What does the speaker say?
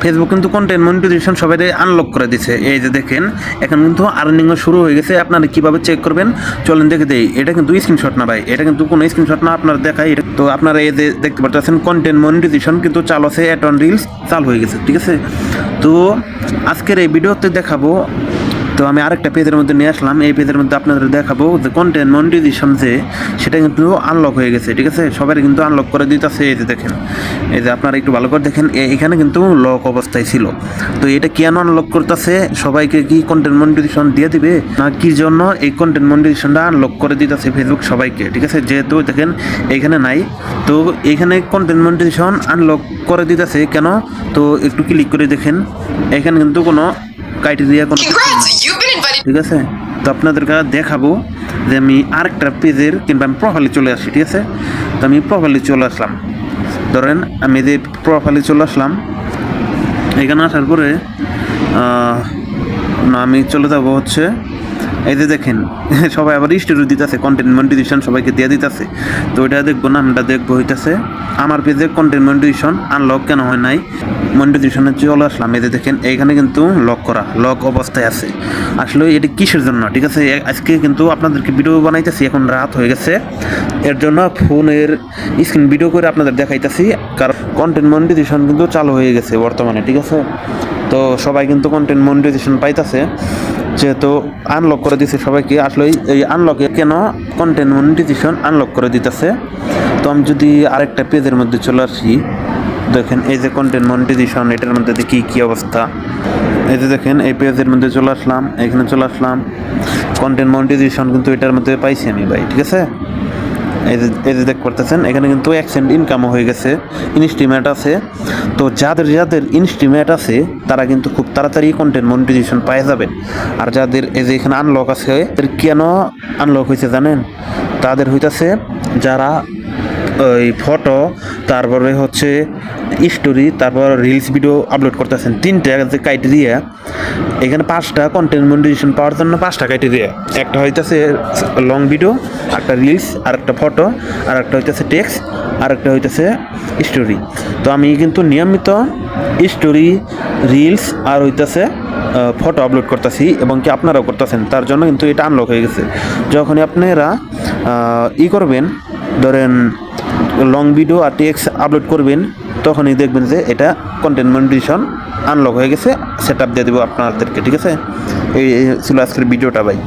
Facebook কিন্তু content monetization সবাই unlock করে দিছে। এই যে দেখেন, এখন কিন্তু আর্নিংও শুরু হয়ে গেছে। আপনারা কীভাবে চেক করবেন? চলেন দেখে দেই। এটা কিন্তু স্ক্রিনশট না ভাই। এটা কিন্তু কোনো স্ক্রিনশট না আপনার দেখাই। এটা- তো আপনারা এই যে দেখতে পাচ্ছেন কন্টেন্ট মনিটাইজেশন কিন্তু চালু আছে অ্যাট অন রিলস চালু হয়ে গেছে, ঠিক আছে? তো আজকের এই ভিডিওতে দেখাবো তো আমি আরেকটা পেজের মধ্যে নিয়ে আসলাম। এই পেজের মধ্যে আপনাদের দেখাবো যে কন্টেন্ট মনিটাইজেশন যে, সেটা কিন্তু আনলক হয়ে গেছে, ঠিক আছে? সবাই কিন্তু আনলক করে দিতেছে, এই যে দেখেন। এই যে আপনারা একটু ভালো করে দেখেন এখানে কিন্তু লক অবস্থায় ছিল। তো এটা কেন আনলক করতেছে? সবাইকে কি কন্টেন্ট মনিটাইজেশন দিয়ে দিবে? না কি জন্য এই কন্টেন্ট মনিটাইজেশনটা আনলক করে দিতেছে ফেসবুক সবাইকে, ঠিক আছে? যেহেতু দেখেন, এখানে নাই। তো এখানে কন্টেন্ট মনিটাইজেশন আনলক করে দিতেছে কেন? তো একটু ক্লিক করে দেখেন। এখানে কিন্তু কোনো ক্রাইটেরিয়া কোনো ঠিক আছে? তো আপনাদেরকে দেখাবো যে আমি আরেকটা পেজের কিংবা আমি প্রোফাইলে চলে আসি, ঠিক আছে? তো আমি প্রোফাইলে চলে আসলাম। ধরেন আমি যে প্রোফাইলে চলে আসলাম, এখানে আসার পরে না, আমি চলে যাব হচ্ছে এই যে দেখেন, সবাই আবার স্টোরি দিতেছে কন্টেন্ট মনিটাইজেশন সবাইকে দিয়ে দিতেছে। তো ওইটা দেখব না, আমরা দেখব হইতাছে, আমার পেজে কন্টেন্ট মনিটাইজেশন আনলক কেন হয় নাই? মনিটাইজেশনে চলে আসলাম, এই যে দেখেন, এইখানে কিন্তু লক করা লক অবস্থায় আছে। আসলে এটি কিসের জন্য? ঠিক আছে আজকে কিন্তু আপনাদেরকে ভিডিও বানাইতেছি, এখন রাত হয়ে গেছে। এর জন্য ফোনের স্ক্রিন ভিডিও করে আপনাদের দেখাইতেছি, কারণ কন্টেন্ট মনিটাইজেশন কিন্তু চালু হয়ে গেছে বর্তমানে, ঠিক আছে? তো সবাই কিন্তু কন্টেন্ট মনিটাইজেশন পাইতেছে। যেহেতু আনলক করে দিছে সবাইকে আসলে এই- আনলকে কেন কন্টেন্ট মনিটাইজেশন আনলক করে দিতেছে? তো আমি যদি আরেকটা পেজের মধ্যে চলে আসি, দেখেন এই যে কন্টেন্ট মনিটাইজেশন এটার মধ্যে দেখি কী অবস্থা? এই যে দেখেন এই পেজের মধ্যে চলে আসলাম, এখানে চলে আসলাম। কন্টেন্ট মনিটাইজেশন কিন্তু এটার মধ্যে পাইছি আমি ভাই, ঠিক আছে? এই যে দেখ করতেছেন, এখানে কিন্তু অ্যাকসেন্ট ইনকামও হয়ে গেছে ইনস্টিমেট আছে। তো যাদের যাদের ইনস্টিমেট আছে, তারা কিন্তু খুব তাড়াতাড়ি কন্টেন্ট মনিটাইজেশন পায় যাবেন আর যাদের এই যে এখানে আনলক আছে কেন আনলক হয়েছে জানেন? তাদের হইতাছে যারা ওই ফটো তারপরে হচ্ছে স্টোরি তারপর রিলস ভিডিও আপলোড করতেছেন। তিনটা ক্রাইটেরিয়া এখানে পাঁচটা কন্টেন্ট মনিটাইজেশন পাওয়ার জন্য পাঁচটা ক্রাইটেরিয়া একটা হইতেছে লং ভিডিও একটা রিলস আর একটা ফটো আর একটা হইতেছে টেক্সট আর একটা হইতেছে স্টোরি তো আমি কিন্তু নিয়মিত স্টোরি রিলস আর হইতেছে ফটো আপলোড করতেছি এবং কি আপনারাও করতেছেন, তার জন্য কিন্তু এটা আনলক হয়ে গেছে। যখনই আপনারা ই করবেন, ধরেন লং ভিডিও আর টেক্স আপলোড করবেন, তখনই দেখবেন যে এটা কন্টেন্ট মনিটাইজেশন আনলক হয়ে গেছে সেট আপ দিয়ে দেবো আপনাদেরকে, ঠিক আছে? এই ছিল আজকের ভিডিওটা, ভাই।